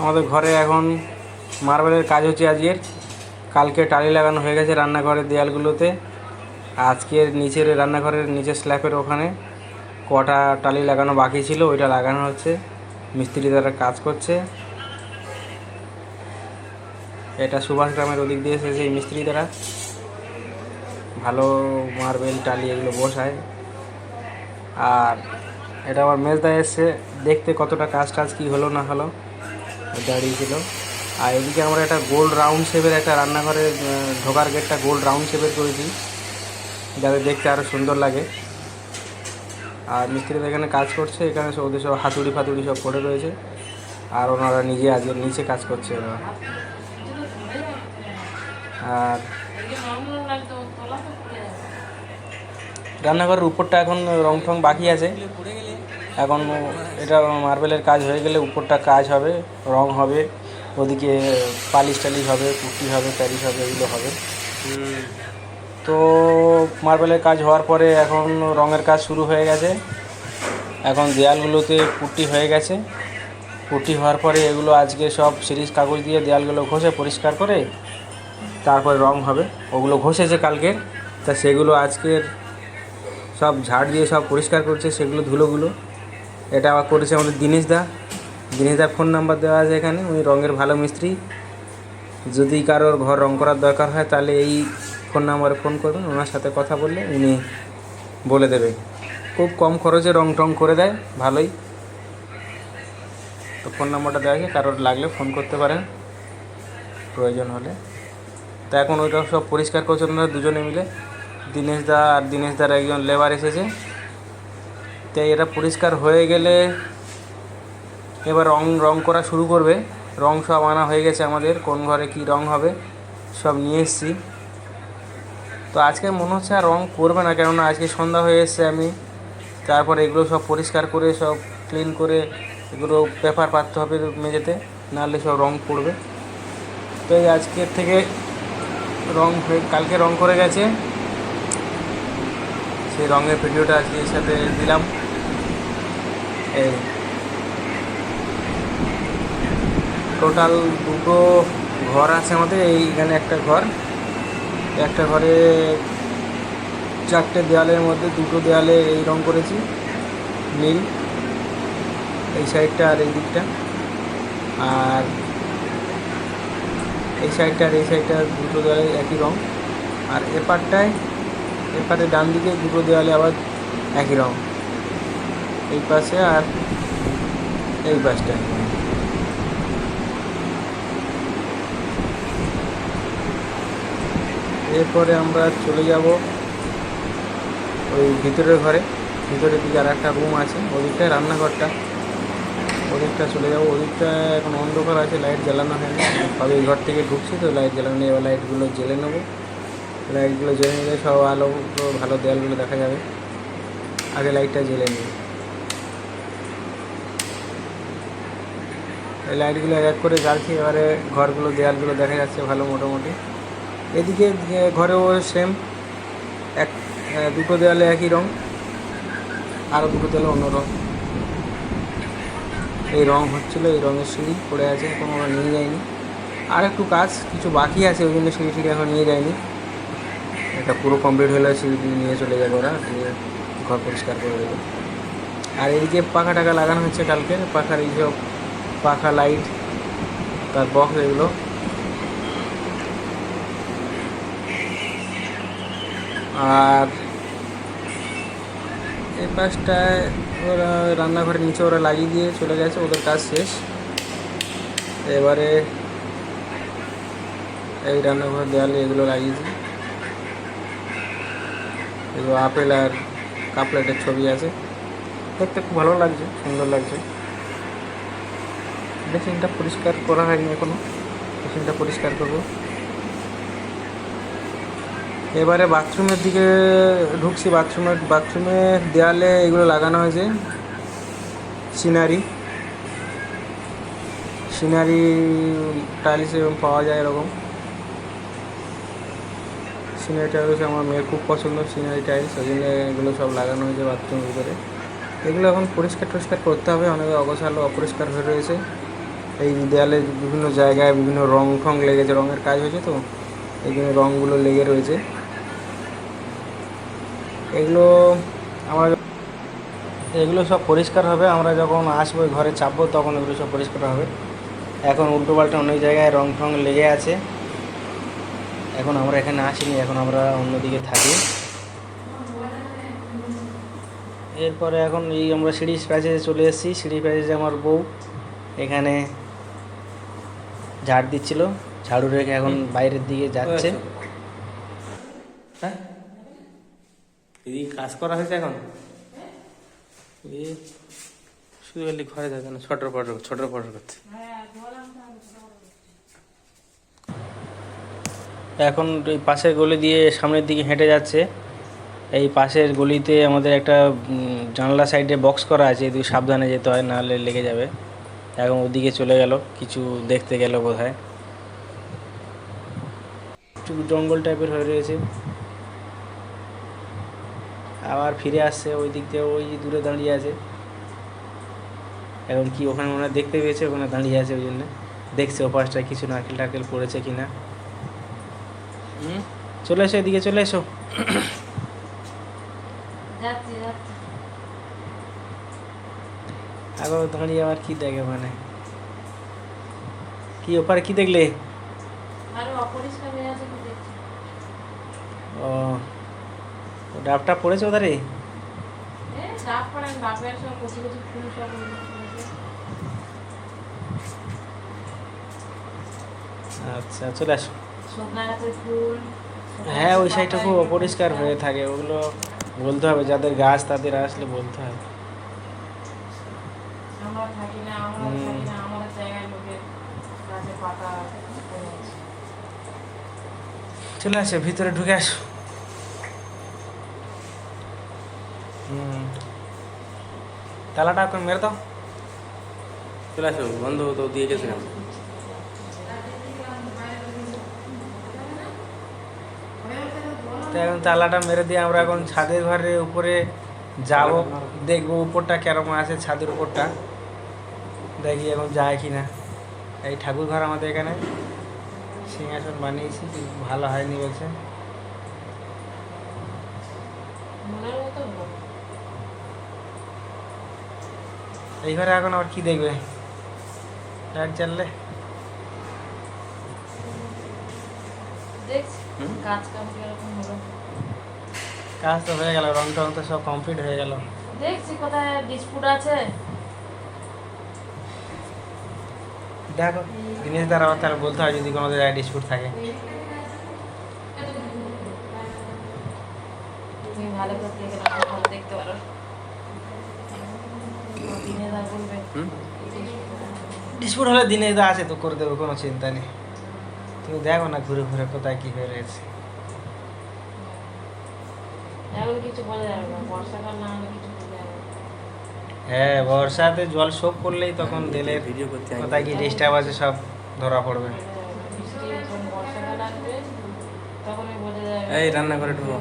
আমাদের ঘরে এখন মার্বেলের কাজ হচ্ছে আজকের। কালকে টালি লাগানো হয়ে গেছে রান্নাঘরের দেয়ালগুলোতে। আজকের নিচের রান্নাঘরের নিচের স্ল্যাপের ওখানে কটা টালি লাগানো বাকি ছিল, ওইটা লাগানো হচ্ছে। মিস্ত্রি দ্বারা কাজ করছে। এটা সুভাষ গ্রামের ওদিক দিয়ে এসেছে এই মিস্ত্রি দ্বারা ভালো মার্বেল টালি এগুলো বসায়। আর এটা আমার মেজদা এসছে দেখতে কতটা কাজ টাজ কী হলো না হলো। দাঁড়িয়েছিল। আর এদিকে আমরা একটা গোল্ড রাউন্ড শেপের একটা রান্নাঘরের ঢোকার গেটটা গোল্ড রাউন্ড শেপের করেছি। যাতে দেখতে আরও সুন্দর লাগে। আর মিস্ত্রিরা এখানে কাজ করছে, এখানে ওদের সব হাতুড়ি ফাতুড়ি সব পড়ে রয়েছে। আর ওনারা নিজে আজকে নিচে কাজ করছে ওরা। আর এদিকে নরম লাগতো তোলা তো পড়ে যাবে রান্নাঘরের উপরটা এখন রং টং বাকি আছে। এখন এটা মার্বেলের কাজ হয়ে গেলে উপরটা কাজ হবে, রং হবে, ওদিকে পালিশ টালিশ হবে পুটি হবে প্যারিস হবে, এগুলো হবে। তো মার্বেলের কাজ হওয়ার পরে এখন রঙের কাজ শুরু হয়ে গেছে। এখন দেয়ালগুলোতে পুটি হয়ে গেছে। পুটি হওয়ার পরে এগুলো আজকে সব সিরিজ কাগজ দিয়ে দেয়ালগুলো ঘষে পরিষ্কার করে তারপরে রং হবে। ওগুলো ঘষেছে কালকে তা সেগুলো আজকের সব ঝাড় দিয়ে সব পরিষ্কার করছে, সেগুলো ধুলোগুলো। এটা আবার করেছে আমাদের দিনেশ দা। দিনেশ দার ফোন নাম্বার দেওয়া আছে এখানে, উনি রঙের ভালো মিস্ত্রি। যদি কারোর ঘর রং করার দরকার হয়, তাহলে এই ফোন নাম্বারে ফোন করবেন ওনার সাথে কথা বললে উনি বলে দেবে। খুব কম খরচে রং টং করে দেয়, ভালোই। তো ফোন নাম্বারটা দেওয়া আছে, কারোর লাগলে ফোন করতে পারেন। প্রয়োজন হলে। তা এখন ওইটা সব পরিষ্কার করছে ওনারা দুজনে মিলে। দিনেশ দা আর দিনেশ দার একজন লেবার এসেছে। তাই এটা পরিষ্কার হয়ে গেলে এবার রং রং করা শুরু করবে। রং সব আনা হয়ে গেছে আমাদের, কোন ঘরে কি রং হবে, সব নিয়ে এসেছি। তো আজকে মনে হচ্ছে আর রং করবে না, কেননা আজকে সন্ধ্যা হয়ে এসছে আমি। তারপর এগুলো সব পরিষ্কার করে, সব ক্লিন করে, এগুলো পেপার পাততে হবে মেঝেতে, নাহলে সব রং পড়বে। তো আজকের থেকে রং কালকে রং করে গেছে। সেই রঙের ভিডিওটা আজকে সাথে দিলাম। এই টোটাল দুটো ঘর আছে আমাদের, এইখানে একটা ঘর। একটা ঘরে চারটে দেওয়ালের মধ্যে দুটো দেওয়ালে এই রং করেছি, নীল, এই সাইডটা আর এই দিকটা। আর এই সাইডটা আর এই সাইডটা দুটো দেওয়ালে একই রং। আর এপারটায় এপারে ডান দিকে দুটো দেওয়ালে আবার একই রং। এই পাশে আর এই পাশটায় এরপরে আমরা চলে যাব ওই ভিতরের ঘরে। ভিতরের দিকে আর একটা রুম আছে, ওদিকটায় রান্নাঘরটা। ওদিকটা চলে যাব। ওদিকটা এখন অন্ধকার আছে লাইট জ্বালানো হয়নি। তবে এই ঘর থেকে ঢুকছি তো লাইট জ্বালানো এবার লাইটগুলো জ্বেলে নেব। লাইটগুলো জ্বেলে নিলে সব আলো ভালো দেয়ালগুলো দেখা যাবে। আগে লাইটটা জ্বেলে নিই। এই লাইটগুলো এক করে জ্বালছি, এবারে ঘরগুলো, দেয়ালগুলো দেখা যাচ্ছে ভালো মোটামুটি। এদিকে ঘরেও সেম এক দুটো দেয়ালে একই রং আরও দুটো দেয়ালে অন্য রং। এই রং হচ্ছিল, এই রঙের সিঁড়ি পড়ে আছে কোনো নিয়ে যায়নি আর একটু কাজ, কিছু বাকি আছে, ওই জন্য সিঁড়ি সিঁড়ি এখন নিয়ে যায়নি এটা পুরো কমপ্লিট হলে সিঁড়ি নিয়ে চলে যাবে ওরা দিয়ে ঘর পরিষ্কার করে দেবে। আর এদিকে পাখা টাকা লাগানো হচ্ছে কালকে, পাখার এই সব পাখা লাইট তার বক্স এগুলো। আর এই পাশটায় ওরা রান্নাঘরের নিচে ওরা লাগিয়ে দিয়ে চলে গেছে, ওদের কাজ শেষ। এবারে এই রান্নাঘর দেওয়ালে এগুলো লাগিয়েছি এগুলো আপেল আর কাপলেটের ছবি আছে। দেখতে খুব ভালো লাগছে, সুন্দর লাগছে। বেসিনটা পরিষ্কার করা হয়নি এখনও। বেসিনটা পরিষ্কার করব। এবারে বাথরুমের দিকে ঢুকছি। বাথরুমের বাথরুমের দেয়ালে এগুলো লাগানো হয়েছে। সিনারি। সিনারি, টাইলস এরকম পাওয়া যায় এরকম। সিনারি টাইলস আমার মেয়ের খুব পছন্দ সিনারি টাইলস ওই জন্য এগুলো সব লাগানো হয়েছে বাথরুমের ভিতরে। এগুলো এখন পরিষ্কার টরিষ্কার করতে হবে, অনেক অগোছালো, অপরিষ্কার হয়ে রয়েছে। এই দেয়ালে বিভিন্ন জায়গায় বিভিন্ন রং ফং লেগেছে, রঙের কাজ হয়েছে তো, এই জন্য রঙগুলো লেগে রয়েছে। এগুলো আমরা এগুলো সব পরিষ্কার হবে, আমরা যখন আসব ঘরে চাপবো, তখন এগুলো সব পরিষ্কার হবে। এখন উল্টো পাল্টা অনেক জায়গায় রং টং লেগে আছে। এখন আমরা এখানে আসিনি এখন আমরা অন্যদিকে থাকি। এরপরে এখন এই আমরা সিঁড়ি প্যাচেজে চলে এসেছি সিঁড়ি প্যাচেজে আমার বউ এখানে ঝাড় দিচ্ছিল ঝাড়ু রেখে এখন বাইরের দিকে যাচ্ছে। হ্যাঁ? কাজ করা হয়েছে এখন? শুধু খালি ঘরে যাবে না ছটর পটর ছটর পটর করছে। এখন এই পাশের গলি দিয়ে সামনের দিকে হেঁটে যাচ্ছে। এই পাশের গলিতে আমাদের একটা জানলা সাইডে বক্স করা আছে এদিকে সাবধানে যেতে হয়, নাহলে লেগে যাবে। এখন ওদিকে চলে গেল, কিছু দেখতে গেল বোধ হয় জঙ্গল টাইপের হয়ে রয়েছে। আবার ফিরে আসছে, ওই দিক দিয়ে, ওই দূরে দাঁড়িয়ে আছে। এখন কি ওখানে হয় দেখতে পেয়েছে? ওখানে দাঁড়িয়ে আছে ওই জন্য। দেখছে, ওপাশটায় কিছু নারকেল টারকেল পড়েছে কিনা। চলে এসো এদিকে চলে এসো। আগো দাঁড়িয়ে আবার কি দেখে মানে? কি ওপারে কি দেখলে? ও ডাবটা পড়েছে ওধারে। আচ্ছা চলে আসো। হ্যাঁ ওই সাইডটা খুব অপরিষ্কার হয়ে থাকে ওগুলো বলতে হবে যাদের গাছ তাদের আসলে বলতে হবে। চলে আসে ভিতরে ঢুকে আসো। হুম। তালাটা এখন মেরে দাও। চলে আসো বন্ধ তো দিয়ে গেছিলাম তো এখন তালাটা মেরে দিয়ে আমরা এখন ছাদের ঘরের উপরে যাব। দেখব উপরটা কেরকম আছে ছাদের উপরটা। দেখি এখন যায় কি না এই ঠাকুর ঘর আমাদের এখানে। সিংহাসন বানিয়েছি কিন্তু ভালো হয়নি বলছে। এই ঘরে এখন আবার কি দেখবে? লাইট জ্বাললে দেখছি হুম? কাজ তো হয়ে গেল রং টং তো সব কমপ্লিট হয়ে গেল। দেখছি কোথায় ডিসপুট আছে। দেখো দিনেশ দ্বারা আবার তাহলে বলতে হয় যদি কোনো জায়গায় ডিসপুট থাকে। তুমি ভালো করে দেখে রাখো ভালো দেখতে পারো। দিনে ডিসপুট হলে দিনেশ দা আছে তো করে দেবে কোনো চিন্তা নেই। তুমি দেখো না ঘুরে ঘুরে কোথায় কি হয়ে রয়েছে এখন কিছু বলা যাবে না বর্ষাকাল না হলে কিছু বলা যাবে না। হ্যাঁ বর্ষাতে জল শোক করলেই তখন তেলের কোথায় কি ডিস্টার্ব আছে সব ধরা পড়বে এই রান্না রান্নাঘরে ঢুকো।